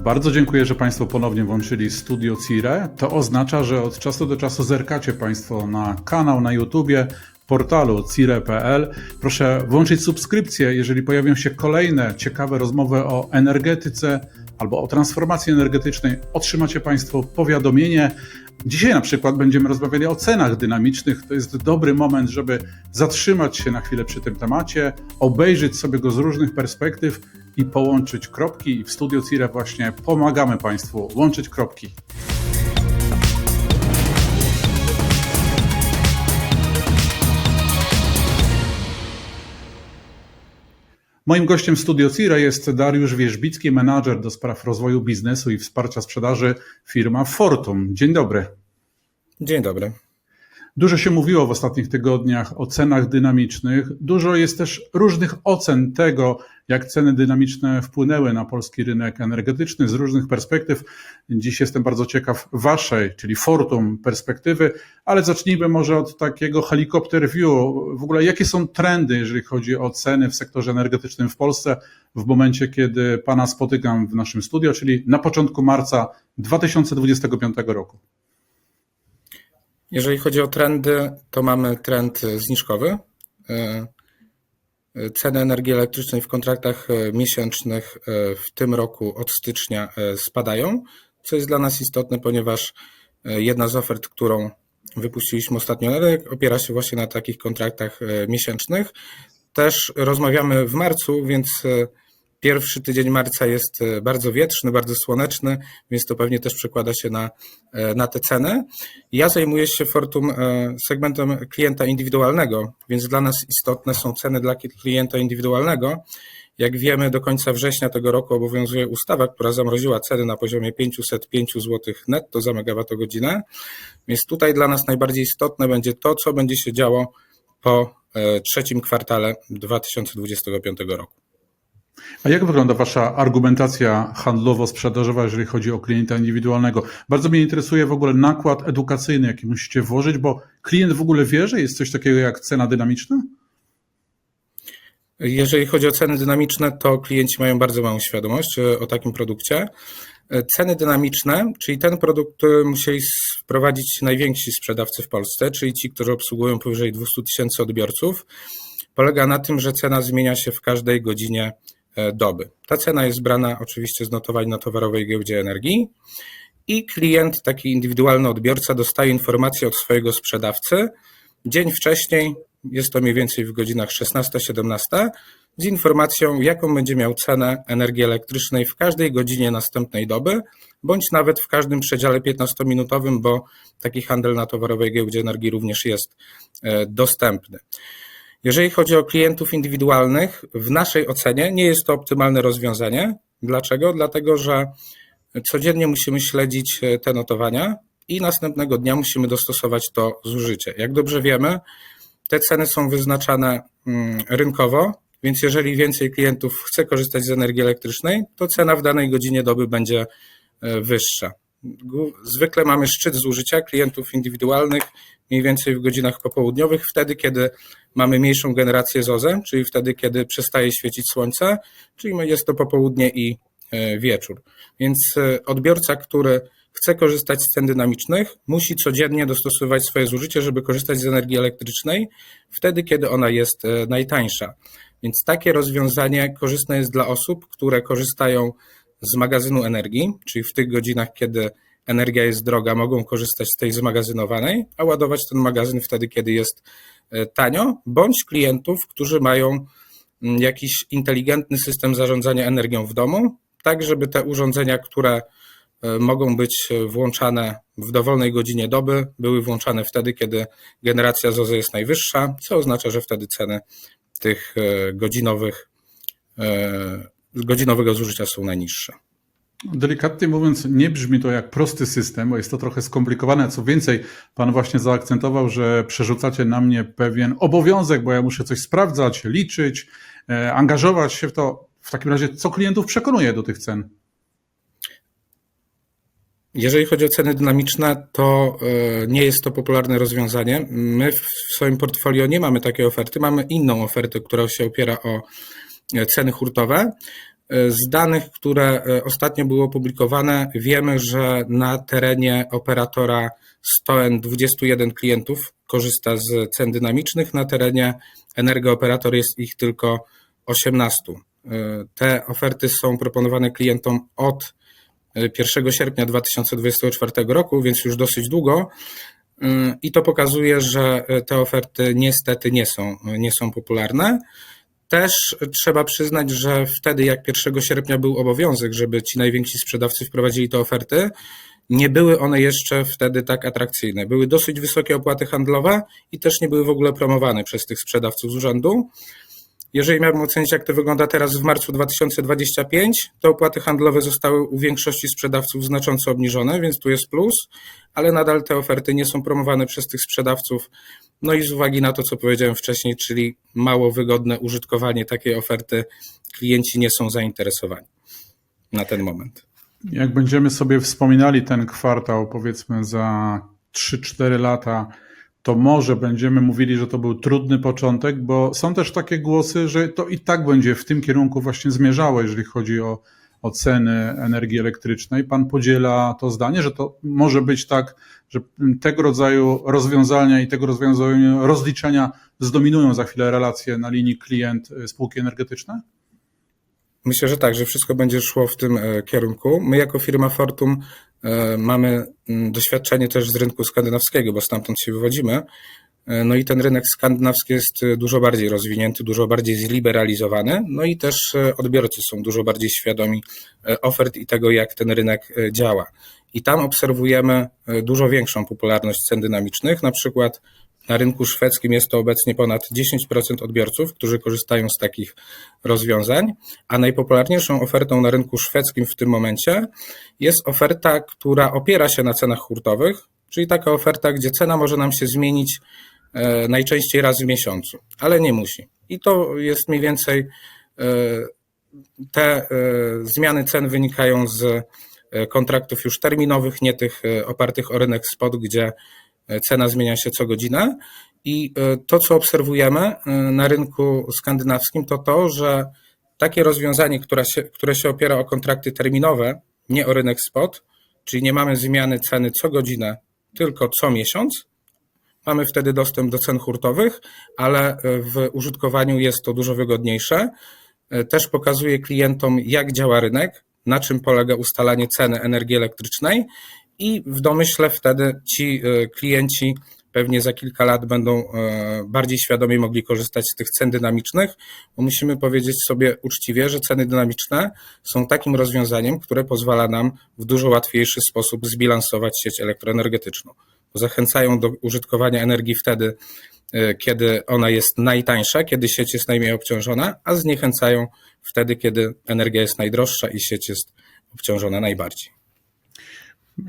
Bardzo dziękuję, że Państwo ponownie włączyli Studio Cire. To oznacza, że od czasu do czasu zerkacie Państwo na kanał na YouTubie portalu cire.pl. Proszę włączyć subskrypcję, jeżeli pojawią się kolejne ciekawe rozmowy o energetyce albo o transformacji energetycznej. Otrzymacie Państwo powiadomienie. Dzisiaj na przykład będziemy rozmawiali o cenach dynamicznych. To jest dobry moment, żeby zatrzymać się na chwilę przy tym temacie, obejrzeć sobie go z różnych perspektyw i połączyć kropki. I w Studio Cire właśnie pomagamy Państwu łączyć kropki. Moim gościem w Studio Cire jest Dariusz Wierzbicki, menadżer do spraw rozwoju biznesu i wsparcia sprzedaży firma Fortum. Dzień dobry. Dzień dobry. Dużo się mówiło w ostatnich tygodniach o cenach dynamicznych. Dużo jest też różnych ocen tego, jak ceny dynamiczne wpłynęły na polski rynek energetyczny z różnych perspektyw. Dziś jestem bardzo ciekaw Waszej, czyli Fortum perspektywy, ale zacznijmy może od takiego helikopter view. W ogóle jakie są trendy, jeżeli chodzi o ceny w sektorze energetycznym w Polsce w momencie, kiedy Pana spotykam w naszym studio, czyli na początku marca 2025 roku? Jeżeli chodzi o trendy, to mamy trend zniżkowy. Ceny energii elektrycznej w kontraktach miesięcznych w tym roku od stycznia spadają, co jest dla nas istotne, ponieważ jedna z ofert, którą wypuściliśmy ostatnio opiera się właśnie na takich kontraktach miesięcznych. Też rozmawiamy w marcu, więc Pierwszy tydzień marca jest bardzo wietrzny, bardzo słoneczny, więc to pewnie też przekłada się na, na te ceny. Ja zajmuję się Fortum segmentem klienta indywidualnego, więc dla nas istotne są ceny dla klienta indywidualnego. Jak wiemy, do końca września tego roku obowiązuje ustawa, która zamroziła ceny na poziomie 505 zł netto za megawattogodzinę, więc tutaj dla nas najbardziej istotne będzie to, co będzie się działo po trzecim kwartale 2025 roku. A jak wygląda Wasza argumentacja handlowo-sprzedażowa, jeżeli chodzi o klienta indywidualnego? Bardzo mnie interesuje w ogóle nakład edukacyjny, jaki musicie włożyć, bo klient w ogóle wie, że jest coś takiego jak cena dynamiczna? Jeżeli chodzi o ceny dynamiczne, to klienci mają bardzo małą świadomość o takim produkcie. Ceny dynamiczne, czyli ten produkt, który musieli wprowadzić najwięksi sprzedawcy w Polsce, czyli ci, którzy obsługują powyżej 200 tysięcy odbiorców, polega na tym, że cena zmienia się w każdej godzinie doby. Ta cena jest brana oczywiście z notowań na towarowej giełdzie energii i klient, taki indywidualny odbiorca, dostaje informację od swojego sprzedawcy dzień wcześniej, jest to mniej więcej w godzinach 16-17, z informacją, jaką będzie miał cenę energii elektrycznej w każdej godzinie następnej doby, bądź nawet w każdym przedziale 15-minutowym, bo taki handel na towarowej giełdzie energii również jest dostępny. Jeżeli chodzi o klientów indywidualnych, w naszej ocenie nie jest to optymalne rozwiązanie. Dlaczego? Dlatego, że codziennie musimy śledzić te notowania i następnego dnia musimy dostosować to zużycie. Jak dobrze wiemy, te ceny są wyznaczane rynkowo, więc jeżeli więcej klientów chce korzystać z energii elektrycznej, to cena w danej godzinie doby będzie wyższa. Zwykle mamy szczyt zużycia klientów indywidualnych mniej więcej w godzinach popołudniowych, wtedy kiedy mamy mniejszą generację ZOZE, czyli wtedy kiedy przestaje świecić słońce, czyli jest to popołudnie i wieczór. Więc odbiorca, który chce korzystać z cen dynamicznych, musi codziennie dostosowywać swoje zużycie, żeby korzystać z energii elektrycznej wtedy, kiedy ona jest najtańsza. Więc takie rozwiązanie korzystne jest dla osób, które korzystają z magazynu energii, czyli w tych godzinach, kiedy energia jest droga, mogą korzystać z tej zmagazynowanej, a ładować ten magazyn wtedy, kiedy jest tanio, bądź klientów, którzy mają jakiś inteligentny system zarządzania energią w domu, tak żeby te urządzenia, które mogą być włączane w dowolnej godzinie doby, były włączane wtedy, kiedy generacja ZOZE jest najwyższa, co oznacza, że wtedy ceny tych godzinowych, godzinowego zużycia są najniższe. Delikatnie mówiąc, nie brzmi to jak prosty system, bo jest to trochę skomplikowane. Co więcej, Pan właśnie zaakcentował, że przerzucacie na mnie pewien obowiązek, bo ja muszę coś sprawdzać, liczyć, angażować się w to. W takim razie, co klientów przekonuje do tych cen? Jeżeli chodzi o ceny dynamiczne, to nie jest to popularne rozwiązanie. My w swoim portfolio nie mamy takiej oferty. Mamy inną ofertę, która się opiera o ceny hurtowe. Z danych, które e, ostatnio były opublikowane, wiemy, że na terenie operatora Stoen 21 klientów korzysta z cen dynamicznych, na terenie Energooperator jest ich tylko 18. E, Te oferty są proponowane klientom od e, 1 sierpnia 2024 roku, więc już dosyć długo. I to pokazuje, że te oferty niestety nie są, nie są popularne. Też trzeba przyznać, że wtedy, jak 1 sierpnia był obowiązek, żeby ci najwięksi sprzedawcy wprowadzili te oferty, nie były one jeszcze wtedy tak atrakcyjne. Były dosyć wysokie opłaty handlowe i też nie były w ogóle promowane przez tych sprzedawców z urzędu. Jeżeli miałbym ocenić, jak to wygląda teraz w marcu 2025, to opłaty handlowe zostały u większości sprzedawców znacząco obniżone, więc tu jest plus, ale nadal te oferty nie są promowane przez tych sprzedawców. No i z uwagi na to, co powiedziałem wcześniej, czyli mało wygodne użytkowanie takiej oferty, klienci nie są zainteresowani na ten moment. Jak będziemy sobie wspominali ten kwartał, powiedzmy za 3-4 lata, to może będziemy mówili, że to był trudny początek, bo są też takie głosy, że to i tak będzie w tym kierunku właśnie zmierzało, jeżeli chodzi o, o ceny energii elektrycznej. Pan podziela to zdanie, że to może być tak, że tego rodzaju rozwiązania i tego rodzaju rozliczenia zdominują za chwilę relacje na linii klient-spółki energetyczne? Myślę, że tak, że wszystko będzie szło w tym e, kierunku. My jako firma Fortum e, mamy mm, doświadczenie też z rynku skandynawskiego, bo stamtąd się wywodzimy. E, No i ten rynek skandynawski jest e, dużo bardziej rozwinięty, dużo bardziej zliberalizowany, no i też e, odbiorcy są dużo bardziej świadomi ofert i tego, jak ten rynek działa. I tam obserwujemy dużo większą popularność cen dynamicznych. Na przykład na rynku szwedzkim jest to obecnie ponad 10% odbiorców, którzy korzystają z takich rozwiązań, a najpopularniejszą ofertą na rynku szwedzkim w tym momencie jest oferta, która opiera się na cenach hurtowych, czyli taka oferta, gdzie cena może nam się zmienić najczęściej raz w miesiącu, ale nie musi. I to jest mniej więcej e, te e, zmiany cen wynikają z e, kontraktów już terminowych, nie tych e, opartych o rynek spot, gdzie e, cena zmienia się co godzinę. I e, to, co obserwujemy e, na rynku skandynawskim, to to, że takie rozwiązanie, które się, które się opiera o kontrakty terminowe, nie o rynek spot, czyli nie mamy zmiany ceny co godzinę, tylko co miesiąc, mamy wtedy dostęp do cen hurtowych, ale e, w użytkowaniu jest to dużo wygodniejsze. E, Też pokazuje klientom, jak działa rynek, na czym polega ustalanie ceny energii elektrycznej i w domyśle wtedy ci e, klienci pewnie za kilka lat będą bardziej świadomie mogli korzystać z tych cen dynamicznych, bo musimy powiedzieć sobie uczciwie, że ceny dynamiczne są takim rozwiązaniem, które pozwala nam w dużo łatwiejszy sposób zbilansować sieć elektroenergetyczną. Zachęcają do użytkowania energii wtedy, e, kiedy ona jest najtańsza, kiedy sieć jest najmniej obciążona, a zniechęcają wtedy, kiedy energia jest najdroższa i sieć jest obciążona najbardziej.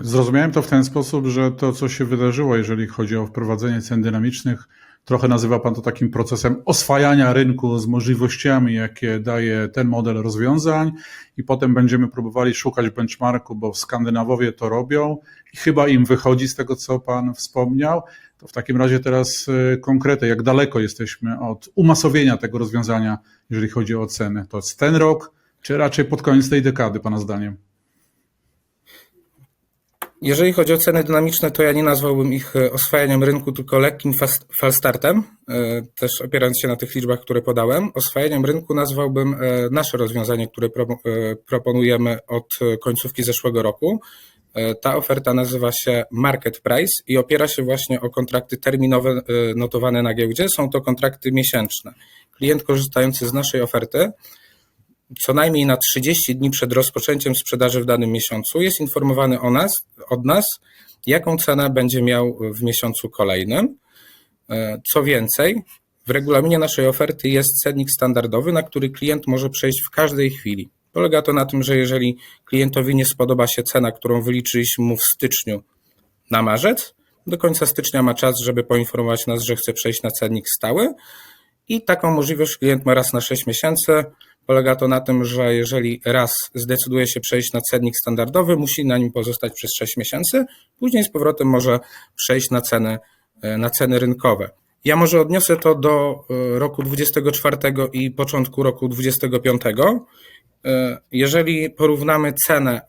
Zrozumiałem to w ten sposób, że to, co się wydarzyło, jeżeli chodzi o wprowadzenie cen dynamicznych, trochę nazywa Pan to takim procesem oswajania rynku z możliwościami, jakie daje ten model rozwiązań, i potem będziemy próbowali szukać benchmarku, bo Skandynawowie to robią i chyba im wychodzi z tego, co Pan wspomniał. To w takim razie teraz y, konkrety, jak daleko jesteśmy od umasowienia tego rozwiązania, jeżeli chodzi o ceny? To jest ten rok, czy raczej pod koniec tej dekady, Pana zdaniem? Jeżeli chodzi o ceny dynamiczne, to ja nie nazwałbym ich e, oswajaniem rynku, tylko lekkim falstartem, e, też opierając się na tych liczbach, które podałem. Oswajaniem rynku nazwałbym e, nasze rozwiązanie, które pro- proponujemy od końcówki zeszłego roku. Ta oferta nazywa się Market Price i opiera się właśnie o kontrakty terminowe notowane na giełdzie. Są to kontrakty miesięczne. Klient korzystający z naszej oferty co najmniej na 30 dni przed rozpoczęciem sprzedaży w danym miesiącu jest informowany o nas, od nas, jaką cenę będzie miał w miesiącu kolejnym. E, Co więcej, w regulaminie naszej oferty jest cennik standardowy, na który klient może przejść w każdej chwili. Polega to na tym, że jeżeli klientowi nie spodoba się cena, którą wyliczyliśmy mu w styczniu na marzec, do końca stycznia ma czas, żeby poinformować nas, że chce przejść na cennik stały i taką możliwość klient ma raz na 6 miesięcy. Polega to na tym, że jeżeli raz zdecyduje się przejść na cennik standardowy, musi na nim pozostać przez 6 miesięcy, później z powrotem może przejść na ceny, e, na ceny rynkowe. Ja może odniosę to do e, roku 24 i początku roku 25. E, Jeżeli porównamy cenę,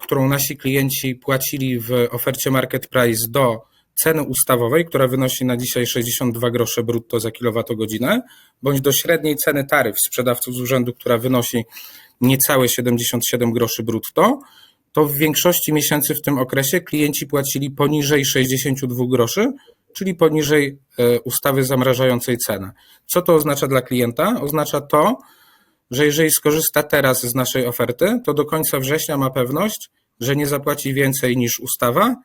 którą nasi klienci płacili w ofercie Market Price do ceny ustawowej, która wynosi na dzisiaj 62 grosze brutto za kilowatogodzinę, bądź do średniej ceny taryf sprzedawców z urzędu, która wynosi niecałe 77 groszy brutto, to w większości miesięcy w tym okresie klienci płacili poniżej 62 groszy, czyli poniżej e, ustawy zamrażającej cenę. Co to oznacza dla klienta? Oznacza to, że jeżeli skorzysta teraz z naszej oferty, to do końca września ma pewność, że nie zapłaci więcej niż ustawa,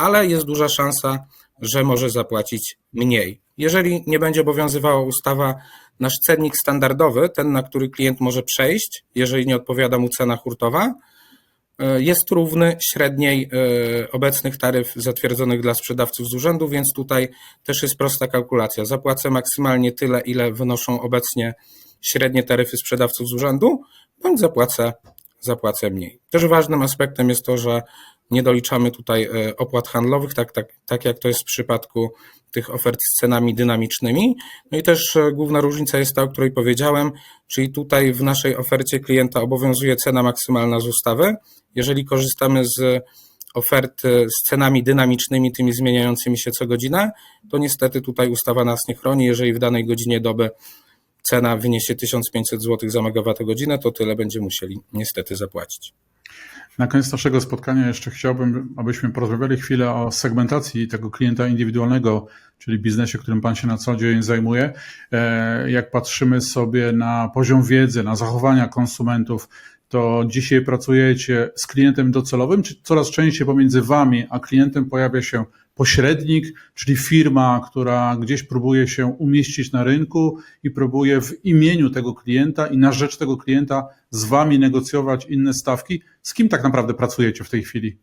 ale jest duża szansa, że może zapłacić mniej. Jeżeli nie będzie obowiązywała ustawa, nasz cennik standardowy, ten na który klient może przejść, jeżeli nie odpowiada mu cena hurtowa, e, jest równy średniej e, obecnych taryf zatwierdzonych dla sprzedawców z urzędu, więc tutaj też jest prosta kalkulacja. Zapłacę maksymalnie tyle, ile wynoszą obecnie średnie taryfy sprzedawców z urzędu, bądź zapłacę, zapłacę mniej. Też ważnym aspektem jest to, że nie doliczamy tutaj e, opłat handlowych, tak, tak, tak jak to jest w przypadku tych ofert z cenami dynamicznymi. No i też e, główna różnica jest ta, o której powiedziałem, czyli tutaj w naszej ofercie klienta obowiązuje cena maksymalna z ustawy. Jeżeli korzystamy z oferty z cenami dynamicznymi, tymi zmieniającymi się co godzinę, to niestety tutaj ustawa nas nie chroni. Jeżeli w danej godzinie doby cena wyniesie 1500 zł za megawattogodzinę, to tyle będzie musieli niestety zapłacić. Na koniec naszego spotkania jeszcze chciałbym, abyśmy porozmawiali chwilę o segmentacji tego klienta indywidualnego, czyli biznesie, którym Pan się na co dzień zajmuje. E, Jak patrzymy sobie na poziom wiedzy, na zachowania konsumentów, to dzisiaj pracujecie z klientem docelowym, czy coraz częściej pomiędzy Wami a klientem pojawia się pośrednik, czyli firma, która gdzieś próbuje się umieścić na rynku i próbuje w imieniu tego klienta i na rzecz tego klienta z Wami negocjować inne stawki. Z kim tak naprawdę pracujecie w tej chwili?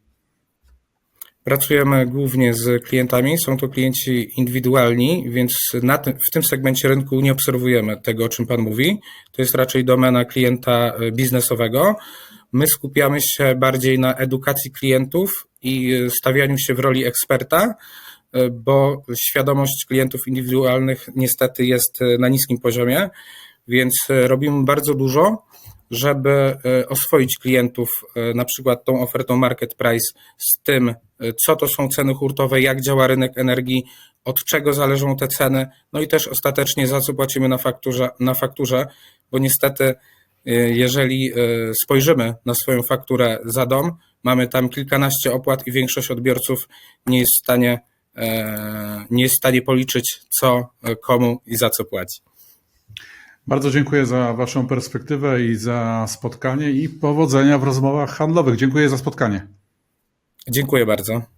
Pracujemy głównie z klientami, są to klienci indywidualni, więc tym, w tym segmencie rynku nie obserwujemy tego, o czym Pan mówi. To jest raczej domena klienta e, biznesowego. My skupiamy się bardziej na edukacji klientów i e, stawianiu się w roli eksperta, e, bo świadomość klientów indywidualnych niestety jest e, na niskim poziomie, więc robimy bardzo dużo, żeby oswoić klientów na przykład tą ofertą Market Price z tym, co to są ceny hurtowe, jak działa rynek energii, od czego zależą te ceny, no i też ostatecznie za co płacimy na fakturze, na fakturze bo niestety jeżeli e, spojrzymy na swoją fakturę za dom, mamy tam kilkanaście opłat i większość odbiorców nie jest w stanie, e, nie jest w stanie policzyć, co e, komu i za co płaci. Bardzo dziękuję za Waszą perspektywę i za spotkanie i powodzenia w rozmowach handlowych. Dziękuję za spotkanie. Dziękuję bardzo.